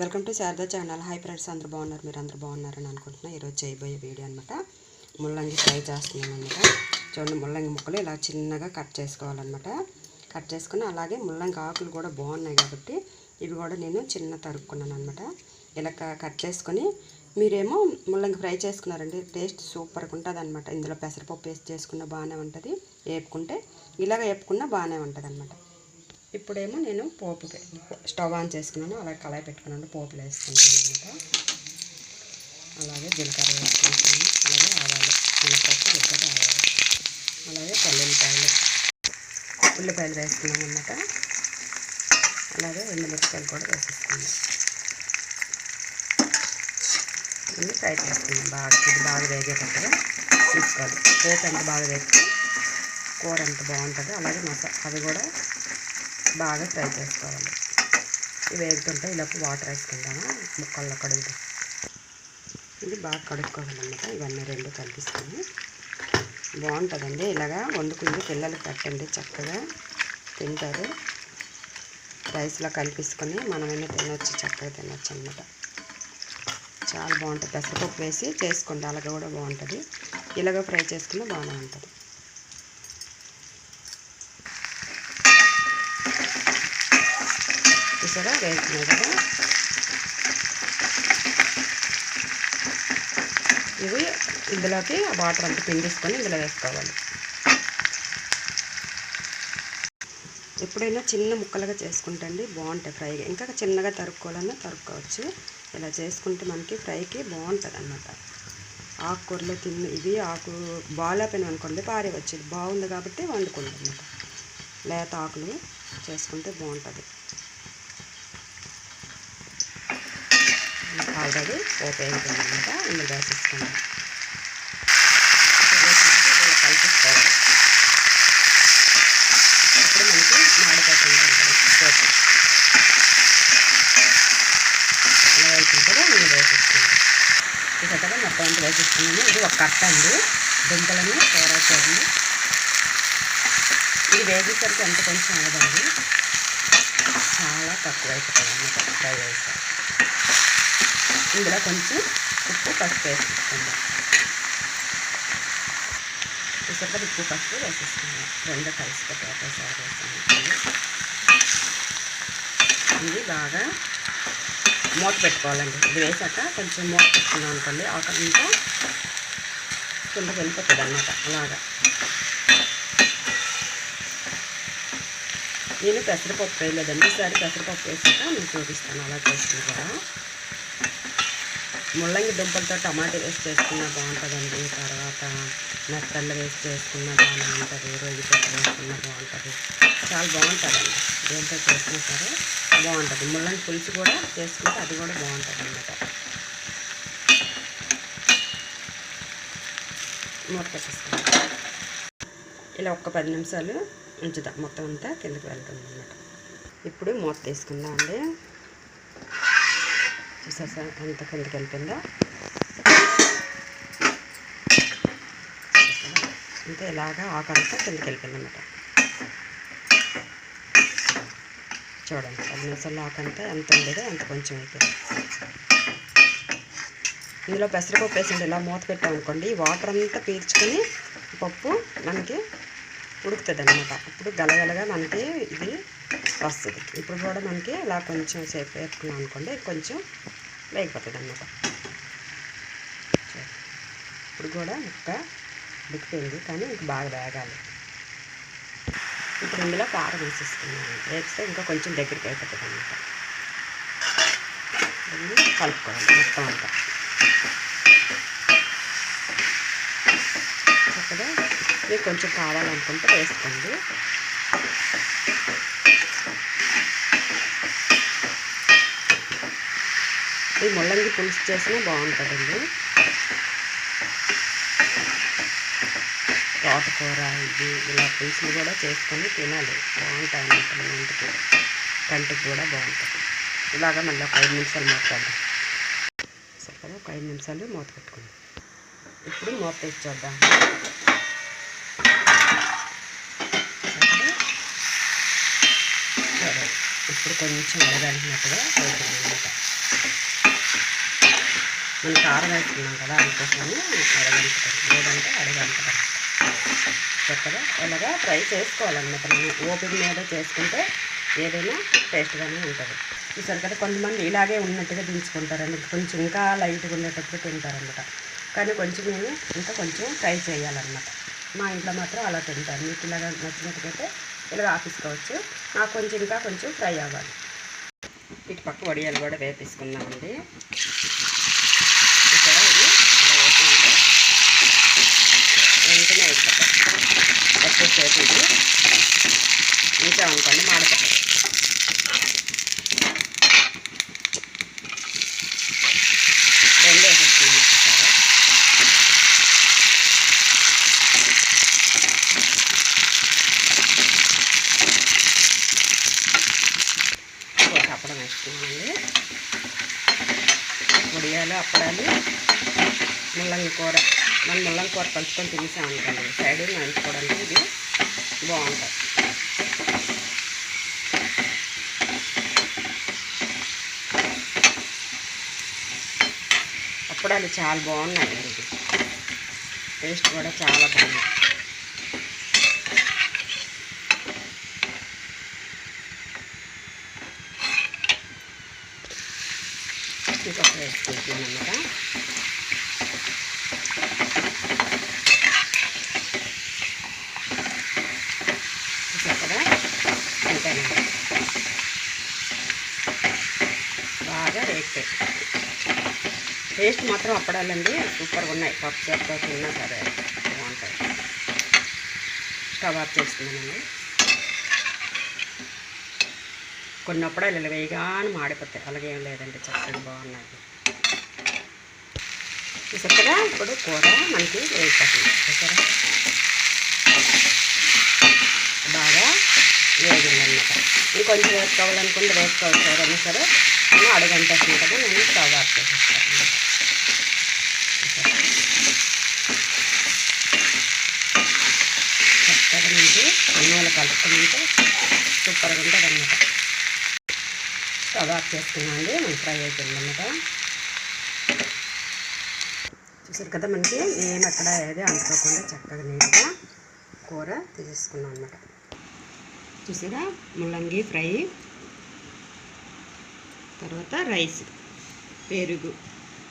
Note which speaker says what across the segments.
Speaker 1: Welcome to Sharada channel. Hi friends అందరు బాగున్నారు? మీరు అందరు బాగున్నారని అనుకుంటున్నా. ఈరోజు చేయబోయే వీడియో అనమాట ముల్లంగి ఫ్రై చేస్తున్నాను అనమాట చూడండి ముల్లంగి ముక్కలు ఇలా చిన్నగా కట్ చేసుకోవాలన్నమాట. కట్ చేసుకుని అలాగే ముల్లంగి ఆకులు కూడా బాగున్నాయి కాబట్టి ఇవి కూడా నేను చిన్న తరుక్కున్నాను అనమాట ఇలా కట్ చేసుకొని మీరేమో ముల్లంగి ఫ్రై చేసుకున్నారండి టేస్ట్ సూపర్గా ఉంటుంది అనమాట ఇందులో పెసరపప్పు వేసి చేసుకున్న బాగానే ఉంటుంది. వేపుకుంటే ఇలాగ వేపుకున్నా బాగానే ఉంటుంది అనమాట ఇప్పుడేమో నేను పోపు స్టవ్ ఆన్ చేసుకున్నాను అలాగే కళాయి పెట్టుకున్నాను పోపులు వేసుకుంటాను అనమాట అలాగే జీలకర్ర వేసుకుంటాను అలాగే ఆవాలు మినపప్పు జీలకర్ర ఆవాలు అలాగే పల్లెల్లిపాయలు ఉల్లిపాయలు వేసుకున్నాను అనమాట అలాగే వెండుమిరపకాయలు కూడా వేసేసుకున్నాను. ఇవి ఫ్రై చేసుకున్నాం బాగా ఇది బాగా వేగేటట్టుగా తీసుకోవాలి పోపు ఎంత బాగా వేస్తే కూర ఎంత బాగుంటుందో అలాగే మసా అది కూడా బాగా ఫ్రై చేసుకోవాలి. ఇవి వేగుతుంటే ఇలా వాటర్ వేసుకుంటాము ముక్కల్లో కడుగుతాం. ఇది బాగా కడుక్కోవాలన్నమాట. ఇవన్నీ రెండు కలిపిస్తాము బాగుంటుందండి. ఇలాగా వండుకుని పిల్లలు పెట్టండి చక్కగా తింటారు. రైస్లో కలిపేసుకొని మనమైనా తినొచ్చు చక్కగా తినొచ్చు అనమాట చాలా బాగుంటుంది. పెసరపప్పు వేసి చేసుకోండి అలాగే కూడా బాగుంటుంది. ఇలాగ ఫ్రై చేసుకున్న బాగానే ఉంటుంది. చూసారా వేస్తున్నాయి కదా ఇవి ఇందులోకి వాటర్ అంతా పిండిసుకొని ఇందులో వేసుకోవాలి. ఎప్పుడైనా చిన్న ముక్కలుగా చేసుకుంటండి బాగుంటాయి ఫ్రైగా ఇంకా చిన్నగా తరుక్కోవాలన్నా తరుక్కోవచ్చు. ఇలా చేసుకుంటే మనకి ఫ్రైకి బాగుంటుంది అన్నమాట ఆకుకూరలో తిన్న ఇవి ఆకు బాగాలేపోయినాయి అనుకోండి పారే వచ్చేది బాగుంది కాబట్టి వండుకుంటాం అన్నమాట. లేత ఆకులు చేసుకుంటే బాగుంటుంది. ఆల్రెడీ పోపు వేయించిందనమాట ఇందులో వేసేసుకుందాం. ఇలా కలిపిసుకోవాలి అప్పుడు మనకి మాడిపోకుండా పోపు ఇలా వేసుకుంటే నేను వేసేసుకుంటాం ఇక మొత్తం అంతా వేసేసుకున్నాను ఇది ఒక కట్ట అండి దుంపలను తయారవుతుంది ఇది వేసేసరికి ఎంత కొంచెం అవ్వదండి చాలా తక్కువ అయిపోతుంది. అన్నమాట ఫ్రై వేస్తాం ఇందులో కొంచెం ఉప్పు పసుపు వేసేసుకుందాం చూసాక ఉప్పు పసుపు వేసేసుకుందాం రెండు కలిసి పెట్టి ఒకేసారి ఇది బాగా మూత పెట్టుకోవాలండి. ఇది వేసాక కొంచెం మూత పెట్టుకున్నాం అనుకోండి ఆకలితో కిందకి వెళ్ళిపోతుంది అన్నమాట. అలాగా. నేను పెసరపప్పు వేయలేదండి. ఈసారి పెసరపప్పు వేసాక నేను చూపిస్తాను. అలా చేస్తుంది కూడా ముల్లంగి దుంపలతో టమాటా వేసి చేసుకున్నా బాగుంటుందండి. తర్వాత మెత్తళ్ళు వేసి చేసుకున్నా బాగానే ఉంటుంది రొయ్యి పెట్టి వేసుకున్నా బాగుంటుంది. చాలా బాగుంటుందండి. దేంతో చేసినా సరే బాగుంటుంది. ముల్లంగి పులుసు కూడా చేసుకుంటే అది కూడా బాగుంటుంది అన్నమాట మూత ఇలా ఒక్క పది నిమిషాలు ఉంచుదాం. మొత్తం అంతా కిందకి వెళ్తుంది అన్నమాట. ఇప్పుడు మూత తీసుకుందాం అండి చూసారా ఎంత కిందకి వెళ్తుందో అంటే ఇలాగా ఆకంతా కిందకి వెళ్ళిపోయింది చూడండి పది నిమిషాల్లో ఆకంతా ఎంత ఉండేదో అంత కొంచెం అయిపోయింది. ఇందులో పెసరపప్పు వేసింది ఇలా మూత పెట్టామనుకోండి ఈ వాటర్ అంతా పీల్చుకొని పప్పు మనకి ఉడుకుతుంది అనమాట అప్పుడు గలగలగా మనకి ఇది వస్తుంది. ఇప్పుడు కూడా మనకి ఇలా కొంచెం సేపు వేసుకున్నాం అనుకోండి కొంచెం వేగిపోతుంది అనమాట ఇప్పుడు కూడా ముక్క ఉడికిపోయింది కానీ ఇంక బాగా వేగాలి. ఇప్పుడు ఇందులో కారం వేసేస్తున్నాను వేస్తే ఇంకా కొంచెం దగ్గరికి అయిపోతుంది అనమాట కలుపుకోవాలి మొత్తం అంతా. చక్కగా మీకు కొంచెం కావాలనుకుంటే వేసుకోండి. ఈ ముల్లంగి పులుసు చేసినా బాగుంటుందండి. తోటకూర ఇది ఇలా పులుసులు కూడా చేసుకొని తినాలి. బాగుంటాయి అన్నమాట మన ఇంటికి. కంటికి కూడా బాగుంటుంది. ఇలాగ మళ్ళీ ఒక ఐదు నిమిషాలు మాట్లాడదాం. సరే ఒక ఐదు నిమిషాలు మూత పెట్టుకుందాం. ఇప్పుడు మూత తీసి చూద్దాం. సరే. ఇప్పుడు కొంచెం అడగలిగినట్టుగా అవుతుంది అనమాట మనం కారం వేస్తున్నాం కదా అందుకోసమని అడగంటుతాం లేదంటే అడగంటుతాం చక్కగా ఇలాగా ఫ్రై చేసుకోవాలన్నమాట మనం. ఓపిక మీద చేసుకుంటే ఏదైనా టేస్ట్గానే ఉంటుంది. చూసారు కదా కొంతమంది ఇలాగే ఉన్నట్టుగా దించుకుంటారండి. కొంచెం ఇంకా లైట్గా ఉండేటప్పుడు తింటారనమాట కానీ కొంచెం మేము ఇంకా కొంచెం ట్రై చేయాలన్నమాట. మా ఇంట్లో మాత్రం అలా తింటారు. మీకు ఇలాగ నచ్చినట్టుకైతే ఇలాగ ఆపేసుకోవచ్చు. నాకు కొంచెం ఇంకా కొంచెం ఫ్రై అవ్వాలి. ఇటు పక్క వడియాలు కూడా వేపేసుకున్నామండి చూసారా ఇది ఇలా వేసుకుంటే వెంటనే అయిపోతుంది ఎక్కువసేపు ఇది ఇంకా అనుకోండి మాడతాయి రెండు వేసేస్తున్నాను అప్పడం వేసుకున్నామండి ఉడియాలు అప్పడాలు ముల్లంగి కూర. మనం ముల్లంగి కూర కలుపుకొని తినేసామనుకోండి సైడ్ నంచుకోవడానికి ఇది బాగుంటుంది. అప్పడాలు చాలా బాగున్నాయి. ఇది టేస్ట్ కూడా చాలా బాగుంది ఇంకొక వేసుకుంటున్నాం అన్నమాట చూసారు కదా అంతేనండి బాగా వేస్తాయి టేస్ట్ మాత్రం అప్పడాలండి. సూపర్గా ఉన్నాయి. పప్పు చేపతో తిన్నా సరే బాగుంటాయి. స్టవ్ ఆఫ్ చేస్తున్నానండి. కొన్ని అప్పడాలు ఇలా వేయగానే మాడిపోతాయి. అలాగే ఏం లేదండి. చక్కగా బాగున్నాయి. చూసారా ఇప్పుడు కూర మనకి వేగిపోతుంది చూసారా? బాగా వేగిందన్నమాట ఇంకొంచెం వేసుకోవాలనుకుంటే వేసుకోవచ్చు ఎవరైనా సరే. నేను అడగంట కదా నేను స్టవ్ ఆఫ్ చేసేస్తాను చక్కగా నుంచి అన్నంలో కలుపుకుంటే సూపర్గా ఉంటుంది అన్నమాట స్టవ్ ఆఫ్ చేసుకున్నాండి మనకి ఫ్రై అయిపోయిందన్నమాట. చూసారు కదా మనకి ఏం అక్కడ ఏది అనుకోకుండా చక్కగా నీట్గా కూర తీసేసుకున్నాం అనమాట చూసారా? ముల్లంగి ఫ్రై తర్వాత రైస్ పెరుగు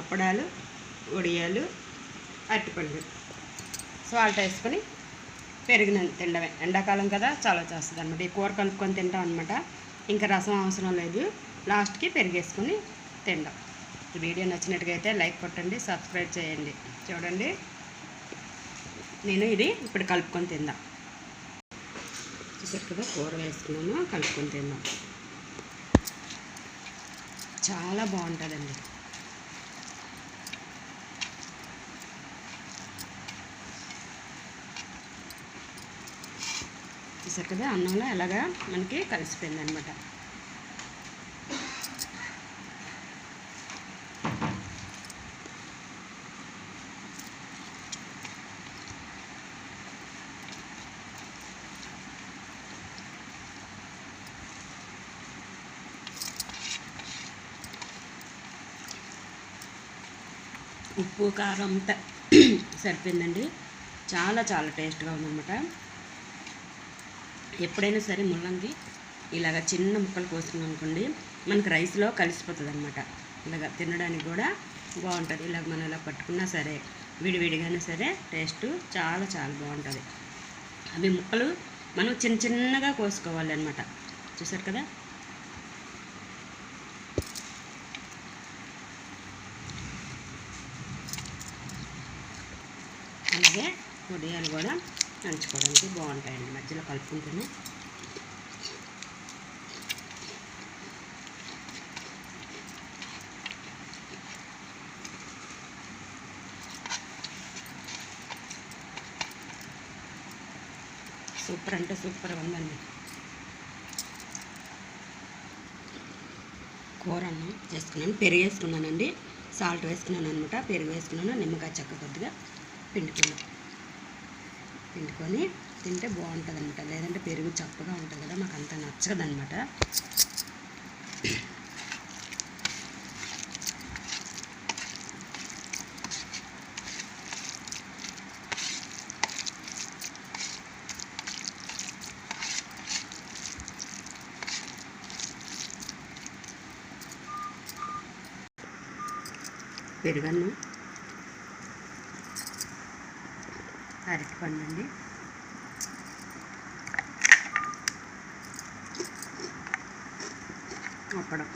Speaker 1: అప్పడాలు వడియాలు అరటిపండు. సాల్ట్ వేసుకొని పెరిగిన తినడమే. ఎండాకాలం కదా చాలా చేస్తుంది అనమాట ఈ కూర కలుపుకొని తింటాం అనమాట ఇంకా రసం అవసరం లేదు. లాస్ట్కి పెరిగేసుకొని తిందాం ఈ వీడియో నచ్చినట్టుగా అయితే లైక్ కొట్టండి సబ్స్క్రైబ్ చేయండి. చూడండి. నేను ఇది ఇప్పుడు కలుపుకొని తిందాం. చూసారు కదా కూర వేసుకున్నాను కలుపుకొని తిందాం. చాలా బాగుంటుందండి. చూసారు కదా అన్నంలో ఎలాగా మనకి కలిసిపోయింది అనమాట ఉప్పు కారం అంతా సరిపోయిందండి. చాలా చాలా టేస్ట్గా ఉందన్నమాట. ఎప్పుడైనా సరే ముల్లంగి ఇలాగ చిన్న ముక్కలు కోసుకున్నాం అనుకోండి మనకి రైస్లో కలిసిపోతుంది అనమాట ఇలాగ తినడానికి కూడా బాగుంటుంది. ఇలాగ మనం ఇలా పట్టుకున్నా సరే విడివిడిగానే సరే టేస్ట్ చాలా చాలా బాగుంటుంది. అవి ముక్కలు మనం చిన్న చిన్నగా కోసుకోవాలి అనమాట చూసారు కదా అలాగే ఉదయాలు కూడా నంచుకోవడానికి బాగుంటాయండి. మధ్యలో కలుపుకుంటేనే. సూపర్ అంటే సూపర్ ఉందండి. కూర అన్నం చేసుకున్నాను. పెరుగు వేసుకున్నానండి. సాల్ట్ వేసుకున్నాను అనమాట. పెరుగు వేసుకున్నాను. నిమ్మకాయ చెక్క కొద్దిగా పిండుకున్నాను. తీసుకొని తింటే బాగుంటుంది అనమాట లేదంటే పెరుగు చప్పగా ఉంటుంది కదా మాకు అంత నచ్చదనమాట. పెరుగన్ను. అరటిపండు అండి అప్పడం.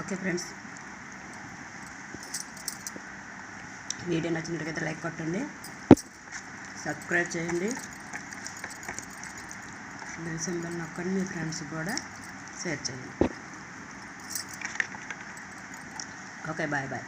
Speaker 1: Okay friends. వీడియో నచ్చినట్టుగా లైక్ కొట్టండి. సబ్స్క్రైబ్ చేయండి. బెల్ సింబల్ నొక్కండి మీ ఫ్రెండ్స్ కూడా షేర్ చేయండి. Okay bye bye.